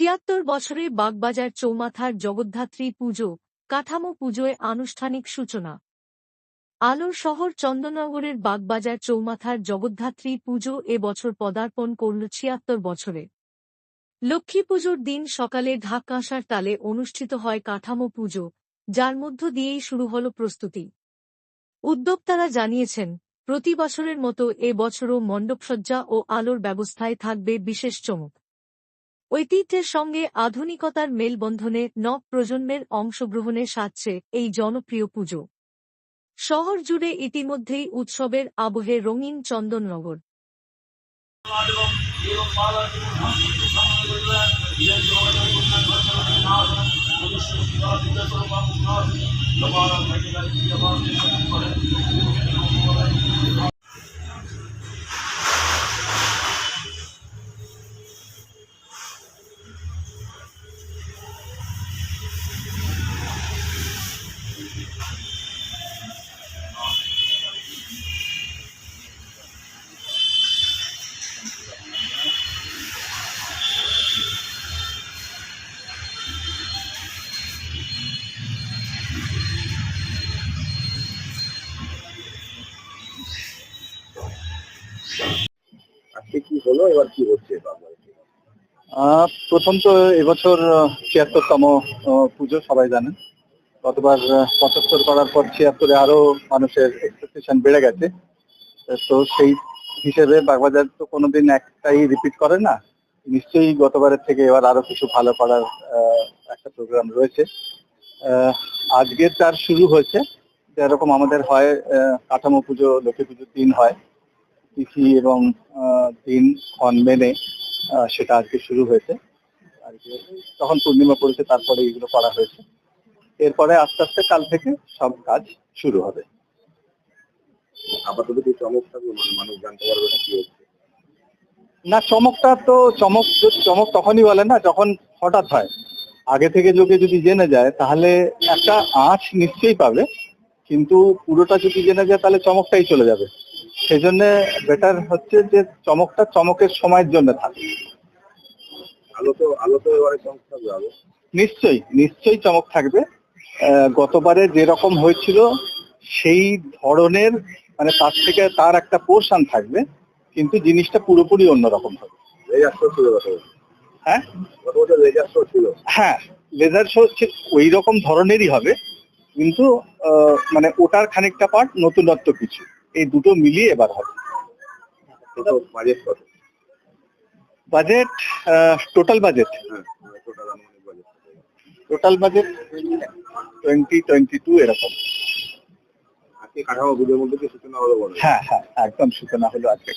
ছিয়াত্তর বছরে বাগবাজার চৌমাথার জগদ্ধাত্রী পুজো, কাঠামো পুজোয় আনুষ্ঠানিক সূচনা। আলোর শহর চন্দননগরের বাগবাজার চৌমাথার জগদ্ধাত্রী পুজো এ বছর পদার্পণ করল ছিয়াত্তর বছরে। লক্ষ্মী পুজোর দিন সকালে ঢাক তালে অনুষ্ঠিত হয় কাঠামো পুজো, যার মধ্য দিয়েই শুরু হল প্রস্তুতি। উদ্যোক্তারা জানিয়েছেন, প্রতি বছরের মতো এ বছরও মণ্ডপসজ্জা ও আলোর ব্যবস্থায় থাকবে বিশেষ চমক। ঐতিহ্যের সঙ্গে আধুনিকতার মেলবন্ধনে নব প্রজন্মের অংশগ্রহণে সাজছে এই জনপ্রিয় পুজো। শহর জুড়ে ইতিমধ্যেই উৎসবের আবহে রঙিন চন্দননগর। হলো, এবার কি হচ্ছে প্রথম তো এবছর ছিয়াত্তরতম পুজো, সবাই জানেন। গতবার পঁচাত্তর করার পর ছিয়াত্তরে আরও মানুষের এক্সপেকটেশন বেড়ে গেছে। তো সেই হিসেবে বাগবাজার তো কোনোদিন একটাই রিপিট করে না। নিশ্চয়ই গতবারের থেকে এবার আরও কিছু ভালো করার একটা প্রোগ্রাম রয়েছে। আজকের তার শুরু হয়েছে। যেরকম আমাদের হয় কাঠামো পুজো, লক্ষ্মী পুজোর দিন হয়। তিথি এবং দিন ক্ষণ মেনে সেটা আজকে শুরু হয়েছে। আর কি তখন পূর্ণিমা পড়েছে তারপরে এগুলো করা হয়েছে। এরপরে আস্তে আস্তে কাল থেকে সব কাজ শুরু হবে। আপাতত কি চমক থাকবে মানে মানুষ জানতে পারবে না কি হচ্ছে? না চমকটা তো চমক চমক তখনই বলে না যখন হঠাৎ হয়। আগে থেকে লোকে যদি জেনে যায় তাহলে একটা আঁচ নিশ্চয়ই পাবে কিন্তু পুরোটা যদি জেনে যায় তাহলে চমকটাই চলে যাবে। সেই জন্য বেটার হচ্ছে যে চমকটা চমকের সময়ের জন্য থাকে। আলো তো আলো তো এবারে চমক থাকবে আলো নিশ্চয়ই নিশ্চয়ই চমক থাকবে। গতবারে যেরকম হয়েছিল সেই ধরনের মানে তার থেকে তার একটা পোর্শন থাকবে কিন্তু জিনিসটা পুরোপুরি অন্যরকম হবে। হ্যাঁ? হ্যাঁ লেজার শো ওই রকম ধরনেরই হবে কিন্তু মানে ওটার খানিকটা পার্ট নতুনত্ব কিছু। এই দুটো মিলিয়ে এবার হবে। বাজেট টোটাল বাজেট হ্যাঁ total budget twenty twenty two এরকম। আজকে কাঠামো পুজোর মধ্যে কি সূচনা হলো বলো? হ্যাঁ হ্যাঁ একদম সূচনা হলো আজকে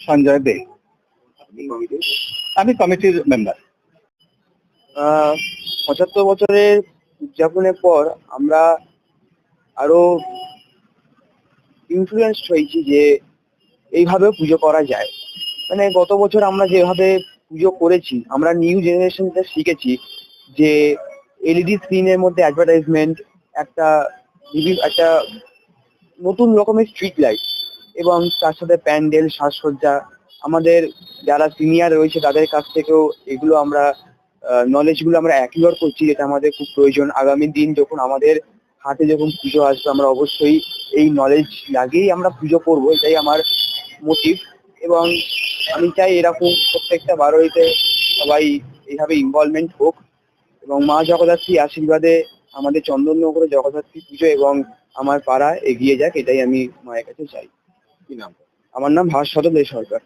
সঞ্জয় দে। আমি কমিটির মেম্বার আহ, পঁচাত্তর বছরের উদযাপনের পর আমরা আরও ইনফ্লুয়েন্সড হয়েছি যে এইভাবেও পুজো করা যায়। মানে গত বছর আমরা যেভাবে পুজো করেছি, আমরা নিউ জেনারেশনটা শিখেছি যে এলইডি স্ক্রিনের মধ্যে অ্যাডভার্টাইজমেন্ট একটা একটা নতুন রকমের স্ট্রিট লাইট এবং তার সাথে প্যান্ডেল, সাজসজ্জা। আমাদের যারা সিনিয়র রয়েছে তাদের কাছ থেকেও এগুলো আমরা নলেজগুলো আমরা অ্যাকিউর করছি যেটা আমাদের খুব প্রয়োজন। আগামী দিন যখন আমাদের হাতে যখন পুজো আসবে আমরা অবশ্যই এই নলেজ লাগিয়েই আমরা পুজো করব এটাই আমার মোটিভ এবং আমি চাই এরকম প্রত্যেকটা বারোইতে সবাই এইভাবে ইনভলভমেন্ট হোক এবং মা জগদ্ধাত্রী আশীর্বাদে আমাদের চন্দননগরে জগদ্ধাত্রী পুজো এবং আমার পাড়া এগিয়ে যাক এটাই আমি মায়ের কাছে চাই। কি নাম? আমার নাম ভাস্বত দে সরকার।